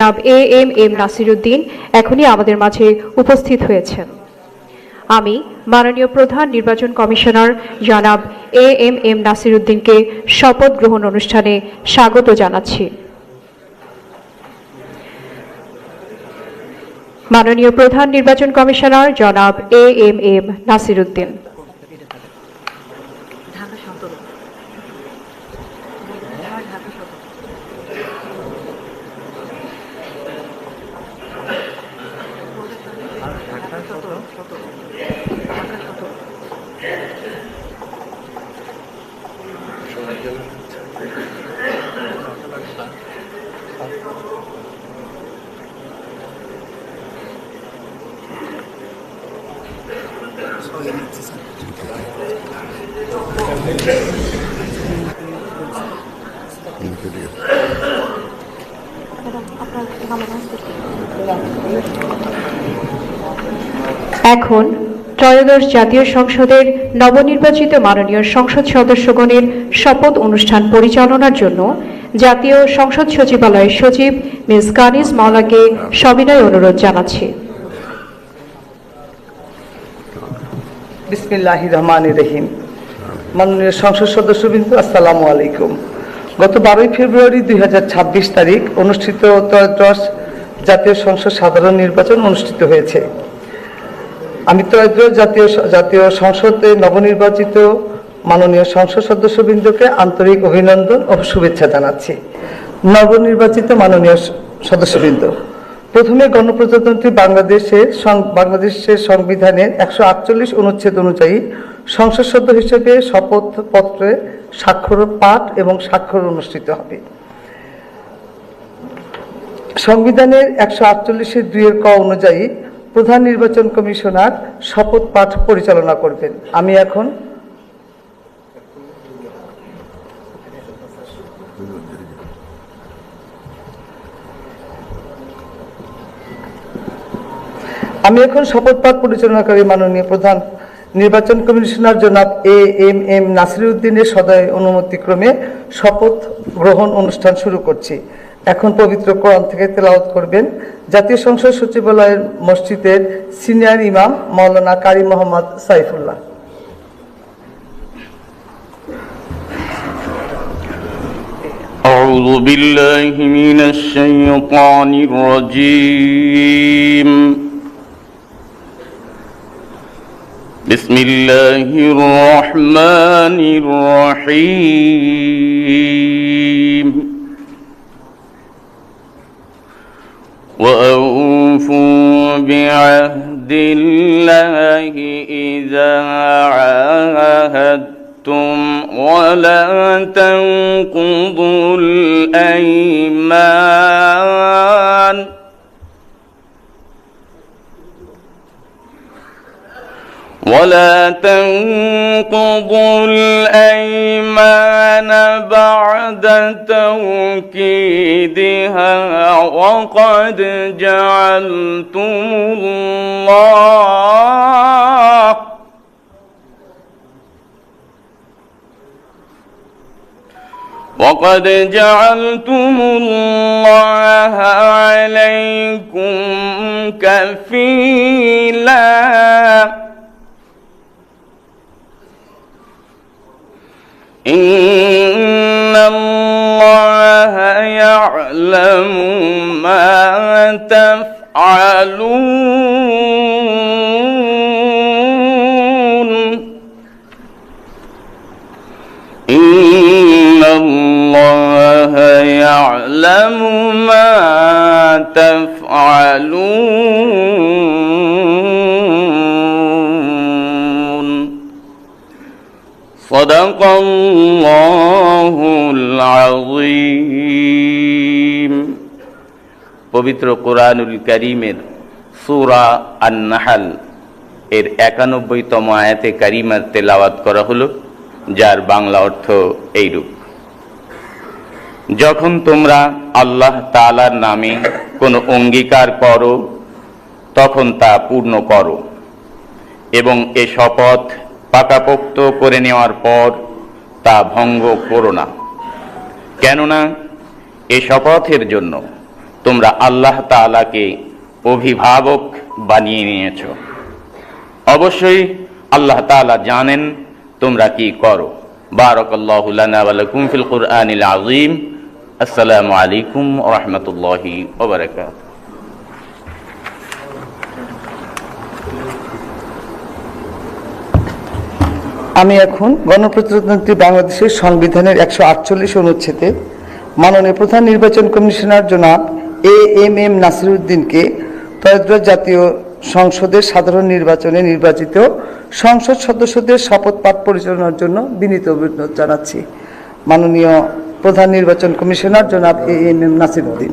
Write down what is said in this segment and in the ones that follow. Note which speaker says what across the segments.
Speaker 1: জনাব A M M Nasiruddin এখনই আমাদের মাঝে উপস্থিত হয়েছেন। আমি মাননীয় প্রধান নির্বাচন কমিশনার জনাব এ এম এম নাসিরুদ্দিনকে শপথ গ্রহণ অনুষ্ঠানে স্বাগত জানাচ্ছি। মাননীয় প্রধান নির্বাচন কমিশনার জনাব এ এম এম নাসিরুদ্দিন
Speaker 2: সদর ঢাকা সদর ঢাকা সদর ঢাকা সদর
Speaker 1: এখন ত্রয়োদশ জাতীয় সংসদের নবনির্বাচিত মাননীয় সংসদ সদস্যগণের শপথ অনুষ্ঠান পরিচালনার জন্য জাতীয় সংসদ সচিবালয়ের সচিব মিস কানিস মাওলাকে সবিনয় অনুরোধ জানাচ্ছি।
Speaker 3: বিসমিল্লাহ রহমান রহিম। মাননীয় সংসদ সদস্যবৃন্দ, আসসালামু আলাইকুম। গত বারোই ফেব্রুয়ারি দুই হাজার ছাব্বিশ তারিখ অনুষ্ঠিত ত্রয়োদশ জাতীয় সংসদ সাধারণ নির্বাচন অনুষ্ঠিত হয়েছে। আমি ত্রয়োদশ জাতীয় জাতীয় সংসদে নবনির্বাচিত মাননীয় সংসদ সদস্যবৃন্দকে আন্তরিক অভিনন্দন ও শুভেচ্ছা জানাচ্ছি। নবনির্বাচিত মাননীয় সদস্যবৃন্দ প্রথমে গণপ্রজাতন্ত্রী বাংলাদেশের বাংলাদেশের সংবিধানের একশো আটচল্লিশ অনুচ্ছেদ অনুযায়ী সংসদ সদস্য হিসেবে শপথপত্রে স্বাক্ষর পাঠ এবং স্বাক্ষর অনুষ্ঠিত হবে। সংবিধানের একশো আটচল্লিশের দুইয়ের ক অনুযায়ী প্রধান নির্বাচন কমিশনার শপথ পাঠ পরিচালনা করবেন। আমি এখন আমি এখন শপথ পাঠ পরিচালনাকারী মাননীয় প্রধান নির্বাচন কমিশনার জনাব এ এম এম নাসিরুদ্দিনের সদয় অনুমতিক্রমে শপথ গ্রহণ অনুষ্ঠান শুরু করছি এখন পবিত্র কোরআন থেকে তেলাওয়াত করবেন জাতীয় সংসদ সচিবালয়ের মসজিদের সিনিয়র ইমাম মাওলানা কারি মোহাম্মদ সাইফুল্লাহ
Speaker 4: أعوذ بالله من الشيطان الرجيم بسم الله الرحمن الرحيم. وأوفوا بعهد الله إذا عاهدتم ولا تنقضوا الأيمان. ولا تنقضوا الأيمان بعد توكيدها وقد جعلتم الله وقد جعلتم الله عليكم كفيلاً إن الله يعلم ما تفعلون إن الله يعلم ما تفعلون صدق الله العظيم পবিত্র কোরআনুল করিমের সূরা আন-নাহাল এর একানব্বইতম আয়াতে কারিমার তেলাওয়াত করা হলো যার বাংলা অর্থ এইরূপ যখন তোমরা আল্লাহ তাআলার নামে কোনো অঙ্গীকার করো তখন তা পূর্ণ করো এবং এ শপথ পাকাপোক্ত করে নেওয়ার পর তা ভঙ্গ করো না। কেননা, এ শপথের জন্য তোমরা আল্লাহ তাআলাকে অভিভাবক বানিয়ে নিয়েছ। অবশ্যই আল্লাহ তাআলা জানেন তোমরা কি করো। বারাকাল্লাহু লানা ওয়া লাকুম ফিল কুরআনিল আযীম। আসসালামু আলাইকুম রাহমাতুল্লাহি ওয়া
Speaker 3: আমি এখন গণপ্রজাতন্ত্রী বাংলাদেশের সংবিধানের একশো আটচল্লিশ অনুচ্ছেদে মাননীয় প্রধান নির্বাচন কমিশনার জনাব এ এম এম নাসিরুদ্দিনকে ত্রয়োদশ জাতীয় সংসদের সাধারণ নির্বাচনে নির্বাচিত সংসদ সদস্যদের শপথ পাঠ পরিচালনার জন্য বিনীত অভিনন্দন জানাচ্ছি। মাননীয় প্রধান নির্বাচন কমিশনার জনাব এ এম এম নাসিরুদ্দিন।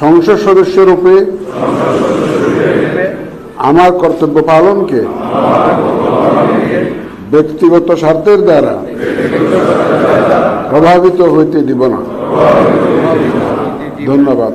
Speaker 5: সংসদ সদস্য রূপে আমার কর্তব্য পালনকে ব্যক্তিগত স্বার্থের দ্বারা প্রভাবিত হইতে দিব না। ধন্যবাদ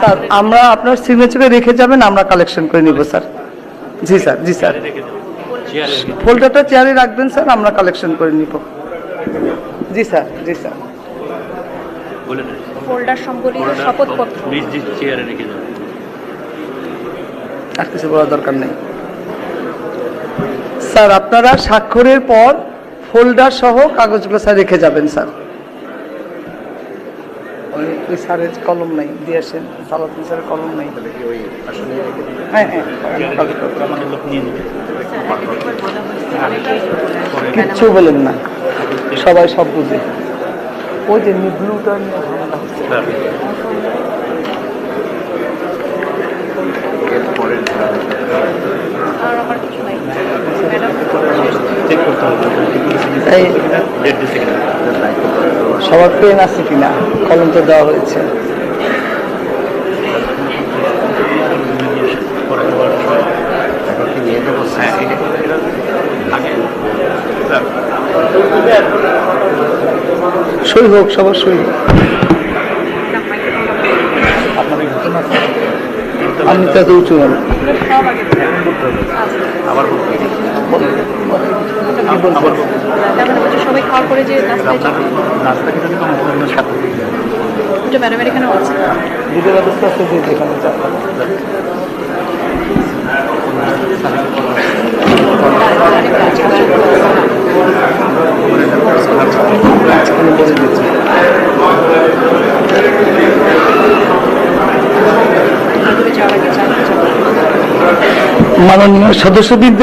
Speaker 3: স্যার আমরা আপনার সিগনেচারে রেখে যাবেন আমরা কালেকশন করে নিব স্যার। জি স্যার জি স্যার। ফোল্ডারটা চেয়ারে রাখবেন স্যার আমরা কালেকশন করে নিব। জি স্যার জি স্যার।
Speaker 1: ফোল্ডার সম্বলিত শপথপত্র।
Speaker 6: চেয়ারে রেখে যাবে।
Speaker 3: আর কিছু বলার দরকার নেই। স্যার আপনারা স্বাক্ষরের পর ফোল্ডার সহ কাগজগুলো স্যার রেখে যাবেন স্যার। ওই ওই স্যারের কলম নাই দিয়ে আসেন সালাদিন স্যারের কলম নাই। হ্যাঁ হ্যাঁ কিচ্ছু বলেন না সবাই সব বুঝে। ওই যে নিবলুটা নিয়ে ঝামেলা হচ্ছে
Speaker 1: আর আমার কিছু নাই ম্যাডাম
Speaker 6: চেক করতে হবে
Speaker 3: সবার পেন আছে কিনা? কলম তো দেওয়া হয়েছে।
Speaker 6: হ্যাঁ
Speaker 3: সই হোক, সবার সই। আমি তো উঁচু
Speaker 2: সব আগে
Speaker 6: আবার
Speaker 2: মানে সবাই খাওয়ার পরে যে নাস্তায় যাবে।
Speaker 6: নাস্তা খেতে তো আমার সাথে
Speaker 2: ওটা ম্যাডামের এখানেও আছে।
Speaker 3: দুটো ব্যবস্থা আছে যে যেখানে মাননীয় সদস্যবৃন্দ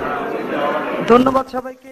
Speaker 3: ধন্যবাদ সবাইকে।